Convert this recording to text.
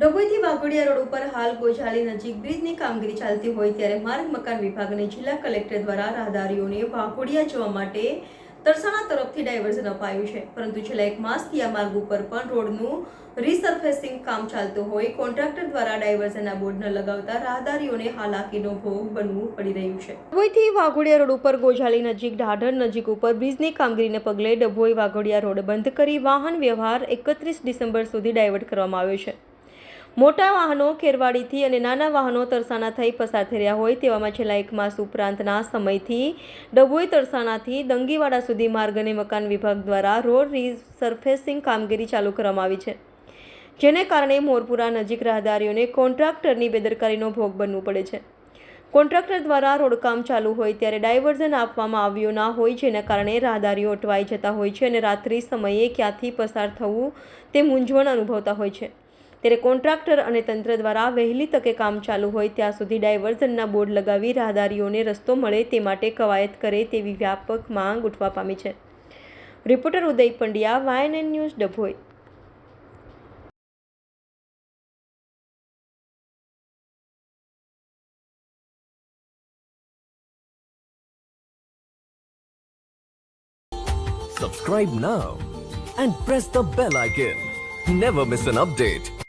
ડભોઈથી Waghodia road ઉપર હાલ ગોઝાળી નજીક બ્રિજની કામગીરી ચાલતી હોય ત્યારે માર્ગ મકાન વિભાગ જિલ્લા કલેક્ટર દ્વારા રાહદારીઓને વાઘોડિયા જવા માટે તરસાણા તરફથી ડાયવર્ઝન અપાયું છે. પરંતુ છેલ્લા એક માસથી આ માર્ગ ઉપર પણ રોડનું રીસર્ફેસિંગ કામ ચાલતું હોય, કોન્ટ્રાક્ટર દ્વારા ડાયવર્ઝનના બોર્ડ ન લગાવતા રાહદારીઓને હાલાકીનો ભોગ બનવું પડી રહ્યું છે. ડભોઈથી વાઘોડિયા રોડ ઉપર ગોઝાલી નજીક, ઢાઢર નજીક ઉપર બ્રિજની કામગીરીને પગલે ડભોઈ વાઘોડિયા રોડ બંધ કરી વાહન વ્યવહાર એકત્રીસ ડિસેમ્બર સુધી ડાયવર્ટ કરવામાં આવ્યો છે. મોટા વાહનો, ખેરવાડીથી અને નાના વાહનો તરસાના થઈ પસાર થઈ રહ્યા હોય તેવામાં છેલ્લા એક માસ ઉપરાંતના સમયથી ડભોઈ તરસાણાથી દંગીવાડા સુધી માર્ગ અને મકાન વિભાગ દ્વારા રોડ રીસર્ફેસિંગ કામગીરી ચાલુ કરવામાં આવી છે. જેને કારણે મોરપુરા નજીક રાહદારીઓને કોન્ટ્રાક્ટરની બેદરકારીનો ભોગ બનવું પડે છે. કોન્ટ્રાક્ટર દ્વારા રોડકામ ચાલુ હોય ત્યારે ડાયવર્ઝન આપવામાં આવ્યું ના હોય જેના કારણે રાહદારીઓ અટવાઈ જતા હોય છે અને રાત્રિ સમયે ક્યાંથી પસાર થવું તે મૂંઝવણ અનુભવતા હોય છે. ત્યારે કોન્ટ્રાક્ટર અને તંત્ર દ્વારા વહેલી તકે કામ ચાલુ હોય ત્યાં સુધી ડાયવર્ઝનના બોર્ડ લગાવી રાહદારીઓને રસ્તો મળે તે માટે કવાયત કરે તેવી વ્યાપક માંગ ઉઠવા પામી છે reporter Uday Pandya, YNN news, Dabhoi Subscribe now and press the bell icon. Never miss an update.